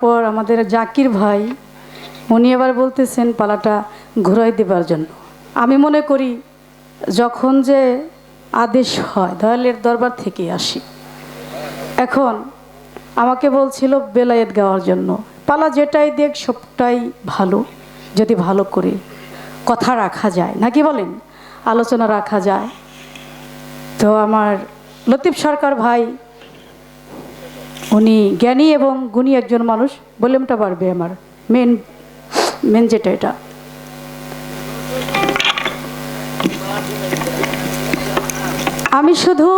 পর আমাদের জাকির ভাই, উনি আবার বলতেছেন পালাটা ঘুরাই দেবার জন্য। আমি মনে করি, যখন যে আদেশ হয়, দয়ালের দরবার থেকে আসি। এখন আমাকে বলছিল বেলায়েত গাওয়ার জন্য, পালা যেটাই দেখ, সবটাই ভালো, যদি ভালো করে কথা রাখা যায়। নাকি বলেন? আলোচনা রাখা যায়। তো আমার লতিফ সরকার ভাই উনি জ্ঞানী এবং গুণী একজন মানুষ বললেমটা পারবে আমার। মেন মেন যেটা এটা। আমি শুধু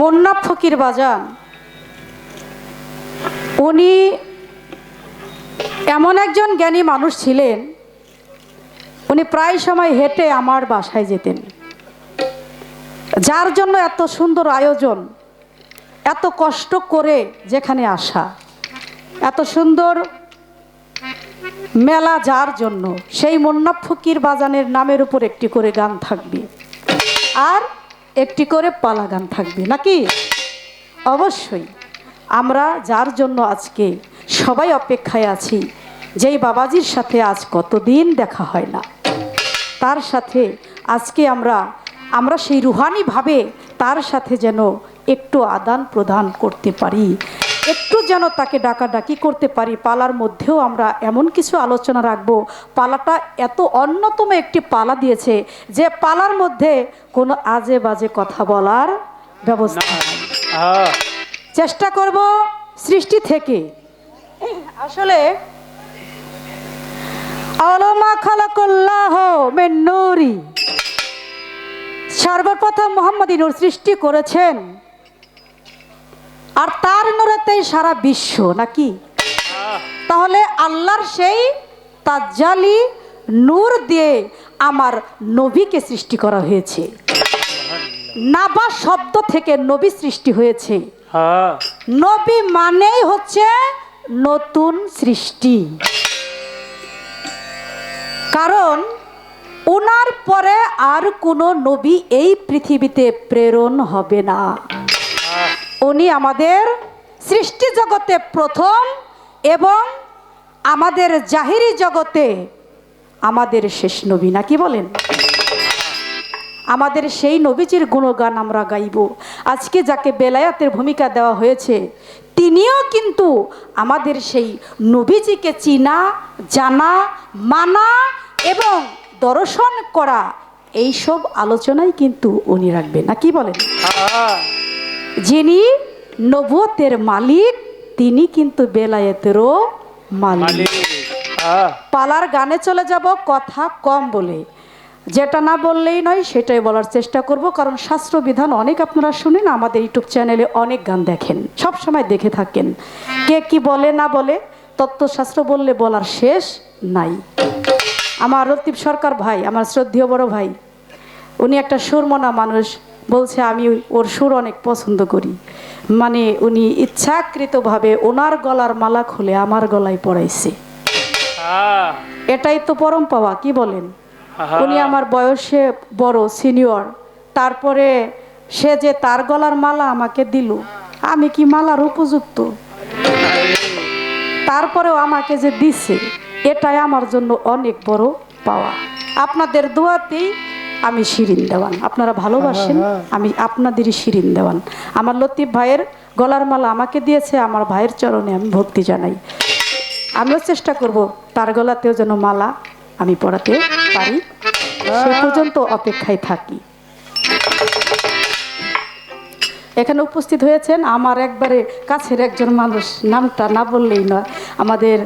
মন্না ফকির বাজান, উনি এমন একজন জ্ঞানী মানুষ ছিলেন, উনি প্রায় সময় হেঁটে আমার বাসায় যেতেন। যার জন্য এত সুন্দর আয়োজন, এত কষ্ট করে যেখানে আসা, এত সুন্দর মেলা যার জন্য, সেই মন্না ফকির বাজানের নামের উপর একটি করে গান থাকবে আর একটি করে পালা গান থাকবে, নাকি? অবশ্যই। আমরা যার জন্য আজকে সবাই অপেক্ষায় আছি, যেই বাবাজির সাথে আজ কতদিন দেখা হয় না, তার সাথে আজকে আমরা আমরা সেই রুহানিভাবে তার সাথে যেন একটু আদান প্রদান করতে পারি একটু যেন তাকে ডাকাডাকি করতে পারি। পালার মধ্যেও আমরা এমন কিছু আলোচনা রাখব। পালাটা এত অন্যতম একটি পালা দিয়েছে যে পালার মধ্যে কোনো আজে বাজে কথা বলার ব্যবস্থা চেষ্টা করব সৃষ্টি থেকে। আসলে আলমা খালাকুল্লাহ মেন নূরি। সর্বপ্রথম মোহাম্মদ নূর সৃষ্টি করেছেন। আর তার নূরেতেই সারা বিশ্ব নাকি? তাহলে আল্লাহর সেই তাজ্জালি নূর দিয়ে আমার নবীকে সৃষ্টি করা হয়েছে। নাবা শব্দ থেকে নবী সৃষ্টি হয়েছে। হ্যাঁ। নবী মানেই হচ্ছে নতুন সৃষ্টি। কারণ ওনার পরে আর কোনো নবী এই পৃথিবীতে প্রেরণ হবে না। উনি আমাদের সৃষ্টি জগতে প্রথম এবং আমাদের জাহিরি জগতে আমাদের শেষ নবী, নাকি বলেন? আমাদের সেই নবীজির গুণগান আমরা গাইব। আজকে যাকে বেলায়াতের ভূমিকা দেওয়া হয়েছে, তিনিও কিন্তু আমাদের সেই নবীজিকে চিনা, জানা, মানা এবং দর্শন করা এইসব আলোচনাই কিন্তু উনি রাখবেন। না কি বলেন? যিনি নবতের মালিক তিনি কিন্তু বেলায়েতেরও মালিক হ্যাঁ। পালার গানে চলে যাব কথা কম বলে। যেটা না বললেই নয় সেটাই বলার চেষ্টা করব কারণ শাস্ত্রবিধান অনেক আপনারা শুনেন আমাদের ইউটিউব চ্যানেলে অনেক গান দেখেন সব সময় দেখে থাকেন। কে কি বলে না বলে তত্ত্বশাস্ত্র বললে বলার শেষ নাই। আমার রতিব সরকার ভাই আমার শ্রদ্ধেয় বড় ভাই উনি একটা সুরমনা মানুষ বলছে আমি ওর সুর অনেক পছন্দ করি। মানে উনি ইচ্ছাকৃতভাবে ওনার গলার মালা খুলে আমার গলায় পড়াইছে এটাই তো পরম পাওয়া কি বলেন? উনি আমার বয়সে বড় সিনিয়র তারপরে সে যে তার গলার মালা আমাকে দিল আমি কি মালার উপযুক্ত? তারপরেও আমাকে যে দিছে এটাই আমার জন্য অনেক বড় পাওয়া। আপনাদের দোয়াতেই আমি শিরিন দেওয়ান। আপনারা ভালোবাসেন আমি আপনাদেরই শিরিন দেওয়ান। আমার লতিফ ভাইয়ের গলার মালা আমাকে দিয়েছে আমার ভাইয়ের চরণে আমি ভক্তি জানাই। আমিও চেষ্টা করব তার গলাতেও যেন মালা আমি পড়াতে পারি। সে পর্যন্ত অপেক্ষায় থাকি। এখানে উপস্থিত হয়েছেন আমার একবারে কাছের একজন মানুষ, নামটা না বললেই নয়, আমাদের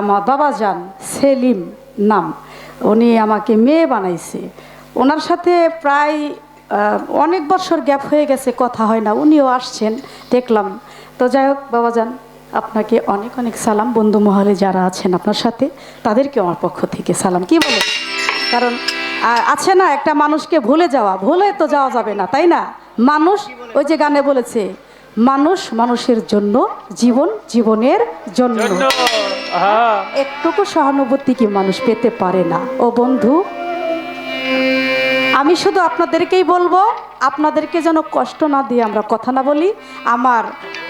আমার বাবা যান সেলিম নাম। উনি আমাকে মেয়ে বানাইছে। ওনার সাথে প্রায় অনেক বছর গ্যাপ হয়ে গেছে, কথা হয় না, উনিও আসছেন, দেখলাম। তো যাই হোক বাবা যান আপনাকে অনেক অনেক সালাম। বন্ধু মহলে যারা আছেন আপনার সাথে তাদেরকে আমার পক্ষ থেকে সালাম। কি বলেন? কারণ আছে না, একটা মানুষকে ভুলে যাওয়া, ভুলে তো যাওয়া যাবে না, তাই না? মানুষ ওই যে গানে বলেছে মানুষ মানুষের জন্য জীবন জীবনের জন্য। একটুকু সহানুভূতি কি মানুষ পেতে পারে না? ও বন্ধু আমি শুধু আপনাদেরকেই বলব আপনাদেরকে যেন কষ্ট না দিয়ে আমরা কথা না বলি আমার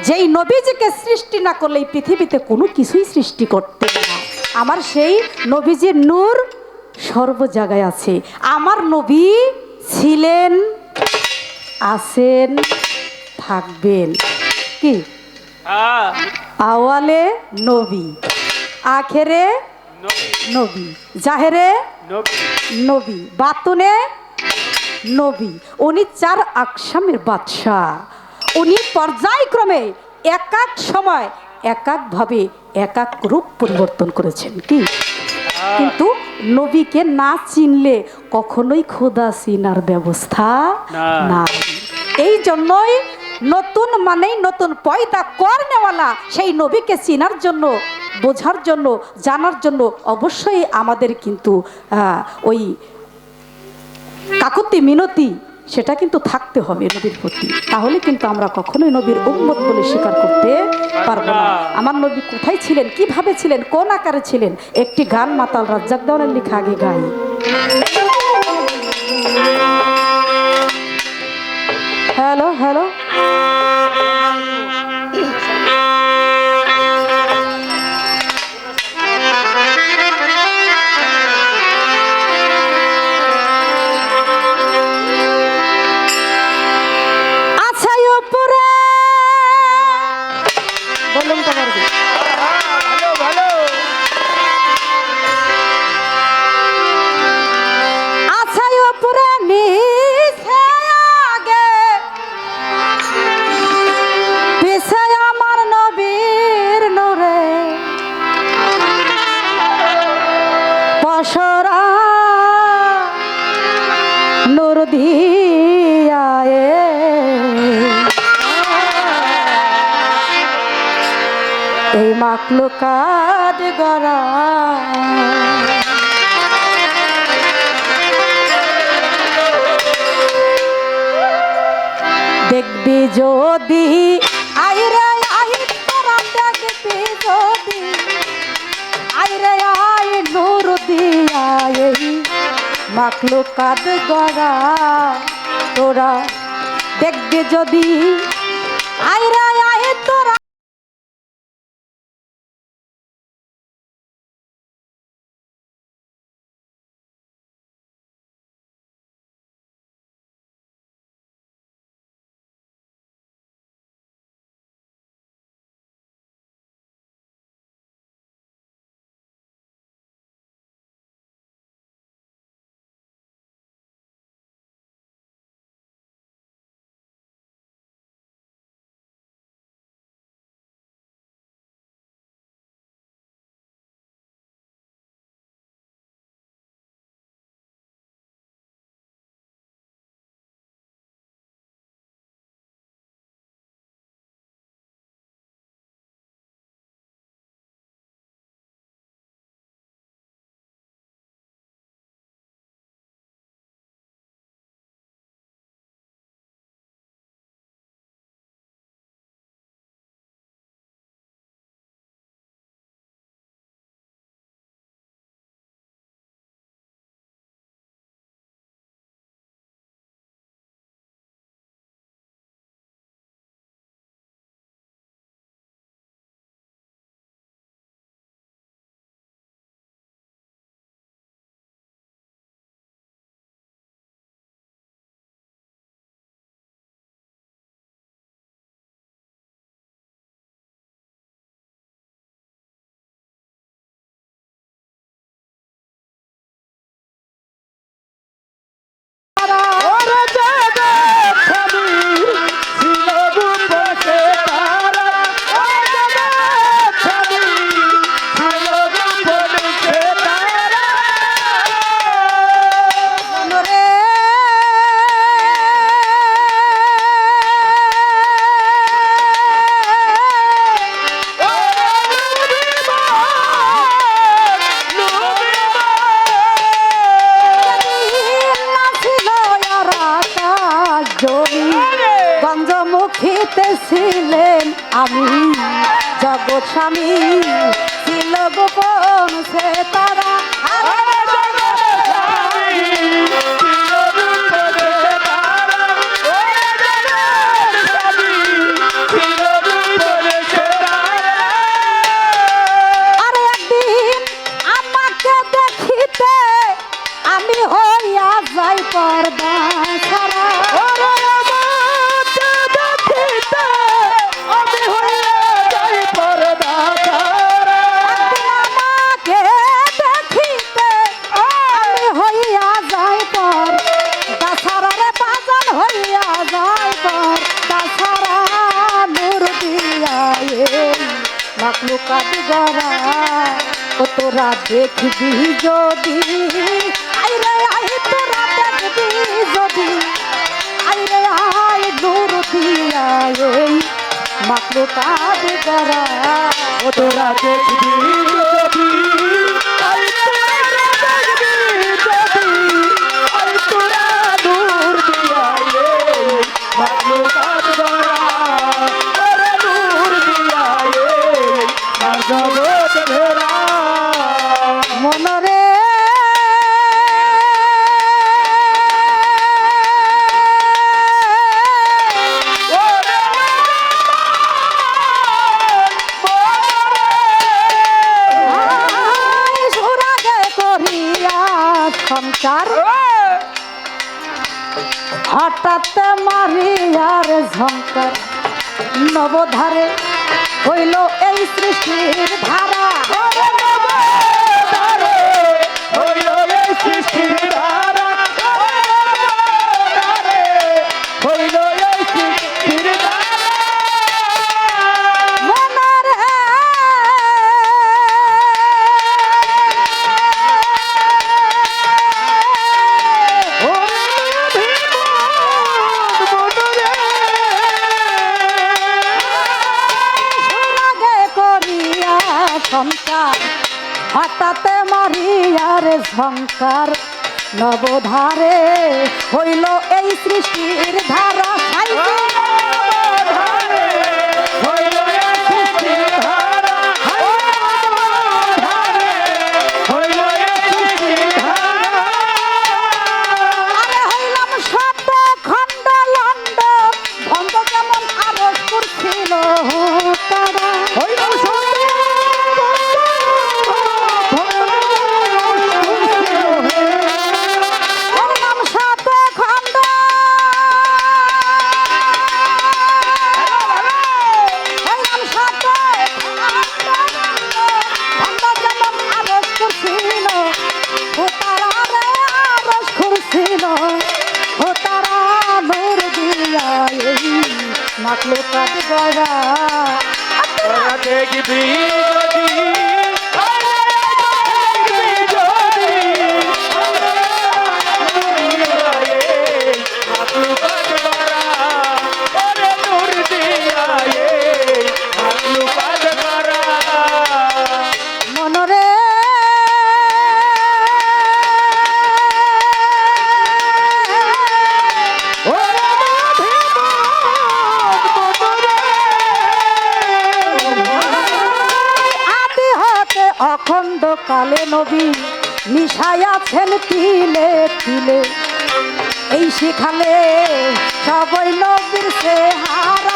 যেই নবীজিকে সৃষ্টি না করলে এই পৃথিবীতে কোনো কিছুই সৃষ্টি করতে না। আমার সেই নবীজির নূর সর্ব জায়গায় আছে। আমার নবী ছিলেন আছেন থাকবেন। কি? আওয়ালে নবী আখেরে নবী জাহেরে নবী। নবী বাতুনে নবী। উনি চার আকসামের বাদশাহ। উনি পর্যায়ক্রমে এক এক সময় এক একভাবে এক এক রূপ পরিবর্তন করেছেন। কি? কিন্তু নবীকে না চিনলে কখনোই খোদা চিনার ব্যবস্থা না। এই জন্যই নতুন মানেই নতুন পয়দা কর নেওয়ালা সেই নবীকে চিনার জন্য বোঝার জন্য জানার জন্য অবশ্যই আমাদের কিন্তু ওই কাকুতি মিনতি সেটা কিন্তু থাকতে হবে নবীর প্রতি। তাহলে কিন্তু আমরা কখনোই নবীর উম্মত বলে স্বীকার করতে পারব না। আমার নবী কোথায় ছিলেন? কীভাবে ছিলেন কোন আকারে ছিলেন? একটি গান মাতাল রাজ্জাক দেওয়ানের লেখা আগে গাই। Hello hello. মাখলো কাদ গড়া। তোরা দেখবে যদি গঞ্জমুখীতে ছিলেন আমি জগৎ স্বামী ছিল গোপন সে তারা মাকলুকাত যারা ও তোরা দেখবি যদি? আই রে আই তোরা দেখবি যদি? আই রে আই নূর দিয়া কার হঠাৎ মারিয়ার ঝঙ্কার নবধারে হইল এই সৃষ্টির ধারা। হইল এই সৃষ্টির সংসার নবধারে হইল এই সৃষ্টির ধারা। থাকল কাজ গড়া দেখবি যদি নবী মিশাই আছেন তিলে তিলে। এই শিখালে সবই নবীর সে হার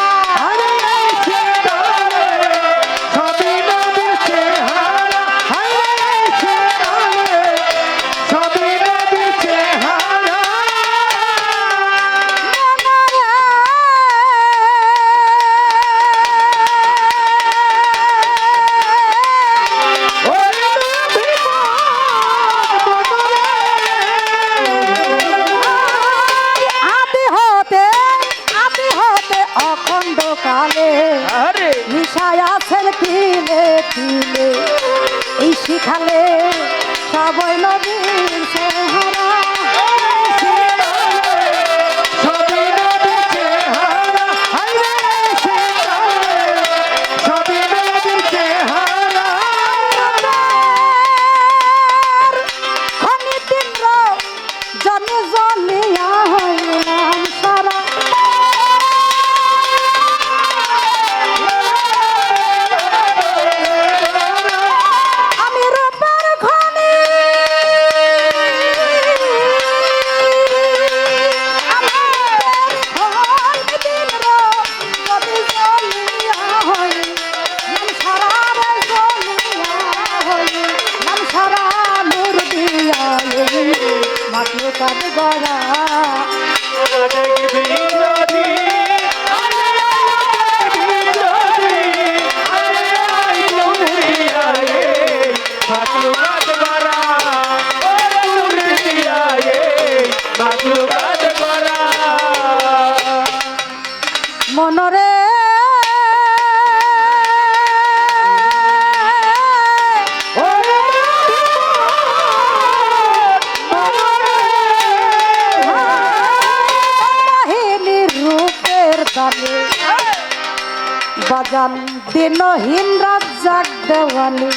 বাজান রাত জাগ দেওয়ালি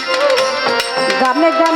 গানে গানে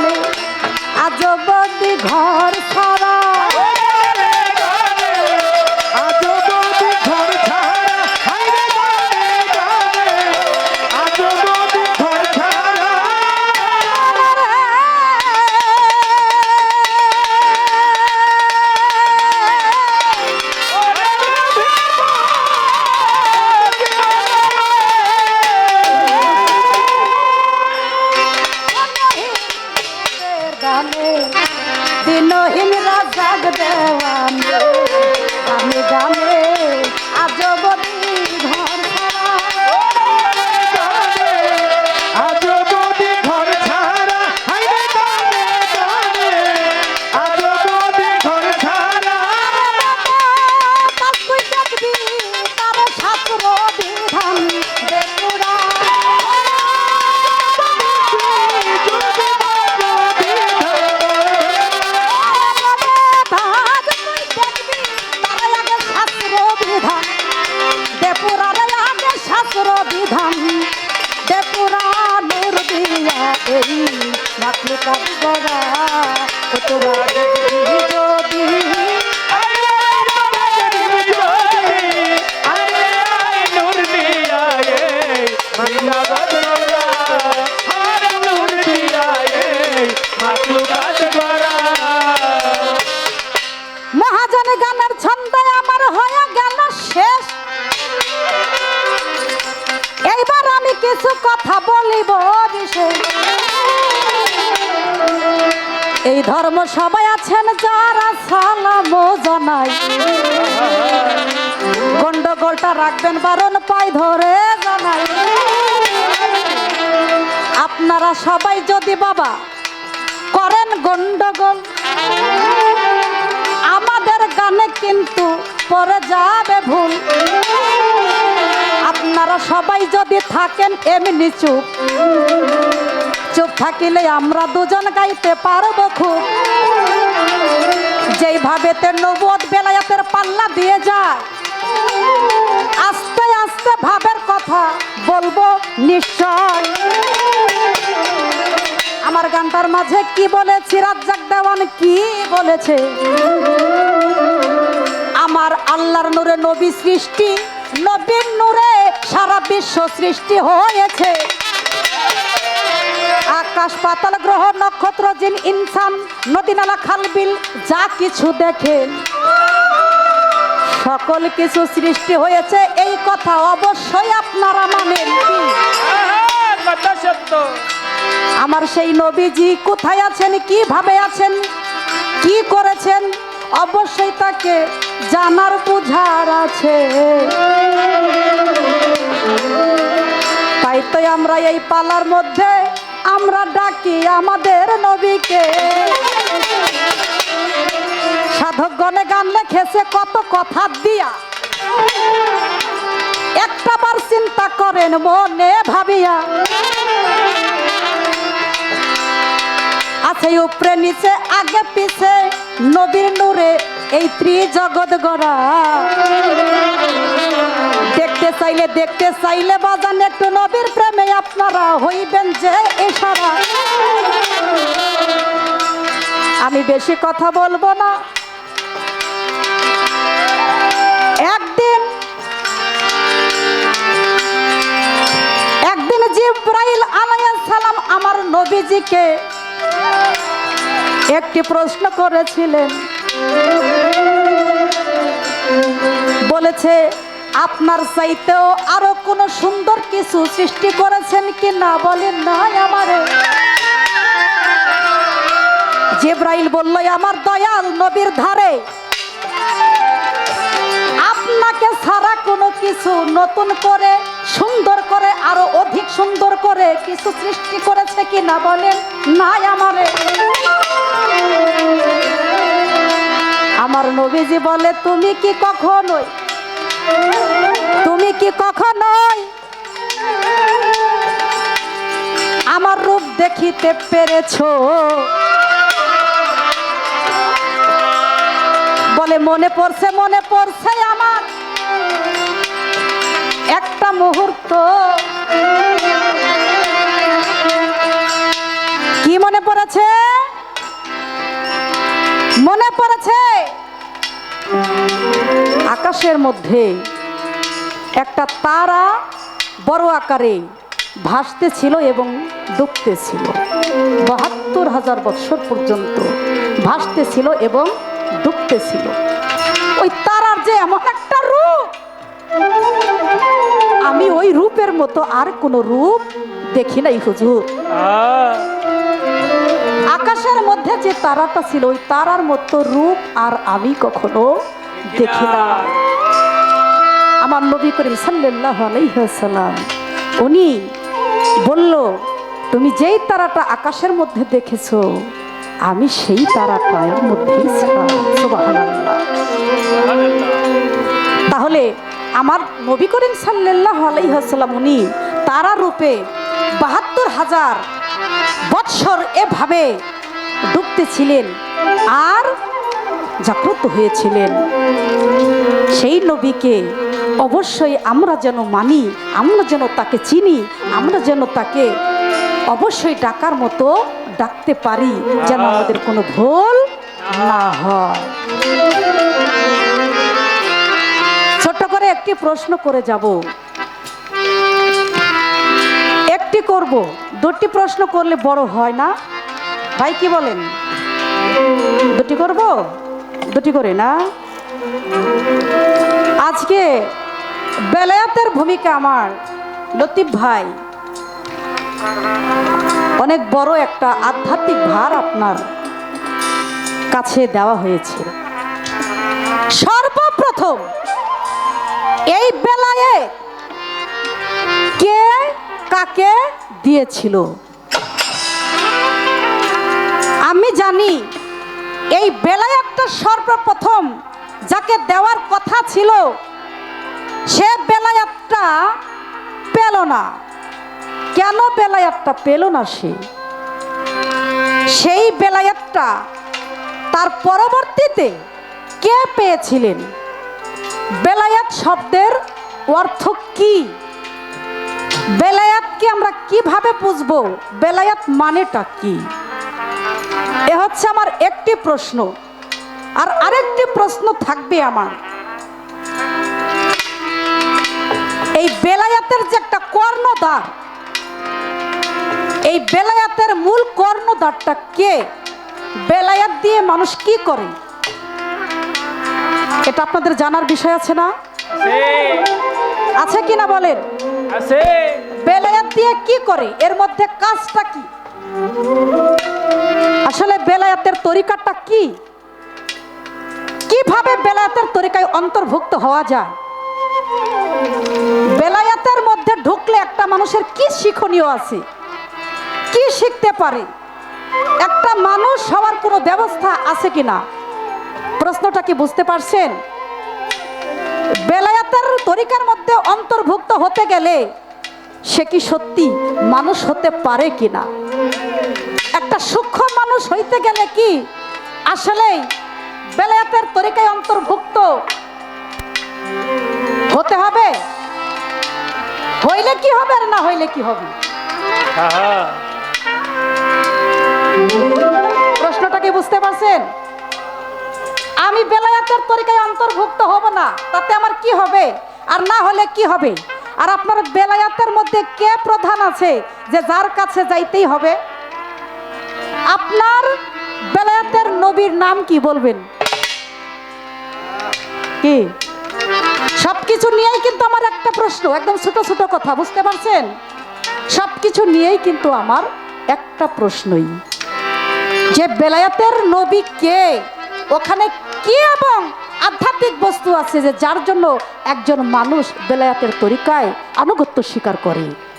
এই মাতৃকার গড়া তোরা যদি সবাই আছেন যারা সালাম জানাই। গন্ডগোলটা রাখবেন, বারণ পাই ধরে জানাই। আপনারা সবাই যদি বাবা করেন গন্ডগোল, আমাদের গানে কিন্তু পরে যাবে ভুল। আপনারা সবাই যদি থাকেন এমনি চুপ। চুপ থাকিলে আমরা দুজন গাইতে পারব খুব। যেইভাবে তে নবদ বেলায়াতের পাল্লা দিয়ে যায়। আস্তে আস্তে ভাবের কথা বলব নিশ্চয়। আমার গানটার মাঝে কি বলেছি, রাজ্জাক দেওয়ান কি বলেছে? আমার আল্লাহর নূরে নবী সৃষ্টি, নবীর নূরে সারা বিশ্ব সৃষ্টি হয়েছে। আকাশ পাতাল গ্রহ নক্ষত্র জিন ইনসান, নদী নালা খালবিল যা কিছু দেখেন সকল কিছু সৃষ্টি হয়েছে, এই কথা অবশ্যই আপনারা মানেন। আমার সেই নবীজি কোথায় আছেন, কীভাবে আছেন, কি করেছেন, অবশ্যই তাকে জানার বুঝার আছে। তাই তো আমরা এই পালার মধ্যে আমরা ডাকি আমাদের নবীকে। সাধকগণে গান লেখেছে, কত কথা দিয়া। একটা বার চিন্তা করেন, মনে ভাবিয়া। আছে উপরে নিচে, আগে পিছে, নবীর নূরে এই ত্রিজগৎ গড়া। দেখতে চাইলে দেখতে চাইলে বাজান একটু নবীর প্রেমে আপনারা হইবেন যে এসারা আমি বেশি কথা বলব না। একদিন একদিন জিব্রাইল সালাম আমার নবীজিকে একটি প্রশ্ন করেছিলেন। বলেছে আপনার চাইতেও আরও কোনো সুন্দর কিছু সৃষ্টি করেছেন কি না বলেন নাই আমারে? জেব্রাইল বলল, আমার দয়াল নবীর ধারে, আপনাকে ছাড়া কোনো কিছু নতুন করে, সুন্দর করে, আরও অধিক সুন্দর করে কিছু সৃষ্টি করেছে কি না বলেন নাই আমারে? আমার নবীজি বলে, তুমি কি কখনোই তুমি কি কখনোই আমার রূপ দেখিতে পেরেছ? বলে, মনে পড়ছে মনে পড়ছে আমার একটা মুহূর্ত। কি মনে পড়েছে? মনে পড়েছে? আকাশের মধ্যে একটা তারা বড় আকারে ভাসতে ছিল এবং ডুবতে ছিল বাহাত্তর হাজার বৎসর পর্যন্ত ভাসতেছিল এবং ডুবতে ছিল ওই তারার যে এমন একটা রূপ! আমি ওই রূপের মতো আর কোনো রূপ দেখি নাই, হুজুর। আকাশের মধ্যে যে তারাটা ছিল, ওই তারার মতো রূপ আর আমি কখনো দেখি না আমার নবী করিম সাল্লাহ উনি বলল, তুমি যেই তারাটা আকাশের মধ্যে দেখেছ, আমি সেই তারাটার মধ্যেই তাহলে আমার নবী করিম সাল্লাহ আলাইসাল্লাম উনি তারা রূপে বাহাত্তর হাজার বৎসর এভাবে ডুবতেছিলেন আর জাগ্রত হয়েছিলেন। সেই নবীকে অবশ্যই আমরা যেন মানি, আমরা যেন তাকে চিনি, আমরা যেন তাকে অবশ্যই ডাকার মতো ডাকতে পারি, যেন আমাদের কোনো ভুল না হয়। ছোট্ট করে একটি প্রশ্ন করে যাব। একটি করব, দুটি প্রশ্ন করলে বড় হয় না? ভাই কি বলেন? দুটি করব? দুটি করে, না? আজকে বেলায়াতের ভূমিকা আমার লতিফ ভাই। অনেক বড় একটা আধ্যাত্মিক ভার আপনার কাছে দেওয়া হয়েছে। সর্বপ্রথম এই বেলায়ে কে কাকে দিয়েছিল? আমি জানি এই বেলায়াতটা সর্বপ্রথম যাকে দেওয়ার কথা ছিল, সে বেলায়াতটা পেল না। কেন বেলায়াতটা পেল না সে? সেই বেলায়াতটা তার পরবর্তীতে কে পেয়েছিলেন? বেলায়াত শব্দের অর্থ কি? বেলায়াতকে আমরা কীভাবে বুঝব? বেলায়াত মানেটা কি? এ হচ্ছে আমার একটি প্রশ্ন। আর আরেকটি প্রশ্ন থাকবে আমার। এই বেলায়াতের যে একটা কর্ণদ্বার এই বেলায়াতের মূল কর্ণদ্বারটা কে? বেলায়াত দিয়ে মানুষ কি করে? এটা আপনাদের জানার বিষয় আছে না? আছে। আছে কি না বলেন বেলায়াত দিয়ে কি করে? এর মধ্যে কাজটা কি? আসলে বেলায়াতের তরিকাটা কি? কীভাবে বেলায়াতের তরিকায় অন্তর্ভুক্ত হওয়া যায়? বেলায়াতের মধ্যে ঢুকলে একটা মানুষের কি শিক্ষণীয় আছে? কি শিখতে পারে? একটা মানুষ হওয়ার কোনো ব্যবস্থা আছে কিনা? প্রশ্নটা কি বুঝতে পারছেন? বেলায়াতের তরিকার মধ্যে অন্তর্ভুক্ত হতে গেলে সে কি সত্যি মানুষ হতে পারে কিনা? সূক্ষ্ম মানুষ হইতে গেলে কি? আসলেই বেলায়াতের তরিকায় অন্তর্ভুক্ত হতে হবে? হইলে কি হবে আর না হইলে কি হবে? প্রশ্নটা কি বুঝতে পারছেন? আমি বেলায়াতের তরিকায় অন্তর্ভুক্ত হব না তাতে আমার কি হবে? আর না হলে কি হবে? আর আপনার বেলায়াতের মধ্যে কে প্রধান আছে যে যার কাছে যাইতেই হবে? আপনার বেলায়াতের নবীর নাম কি বলবেন? কি? সবকিছু নিয়েই কিন্তু আমার একটা প্রশ্ন, একদম ছোট ছোট কথা, বুঝতে পারছেন? সবকিছু নিয়েই কিন্তু আমার একটা প্রশ্নই। যে বেলায়াতের নবী কে? ওখানে কি এবং আধ্যাত্মিক বস্তু আছে যে যার জন্য একজন মানুষ বেলায়াতের তরিকায় আনুগত্য স্বীকার করে?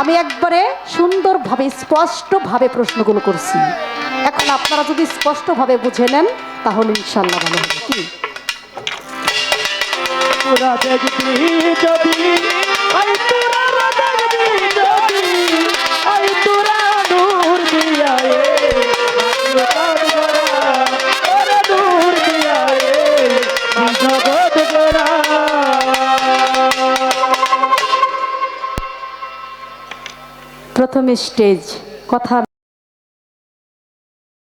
আমি একবারে সুন্দরভাবে, স্পষ্টভাবে প্রশ্নগুলো করছি। এখন আপনারা যদি স্পষ্টভাবে বুঝে নেন, তাহলে ইনশাল্লাহ ভালো হবে। কি? যদি প্রথম স্টেজ কথা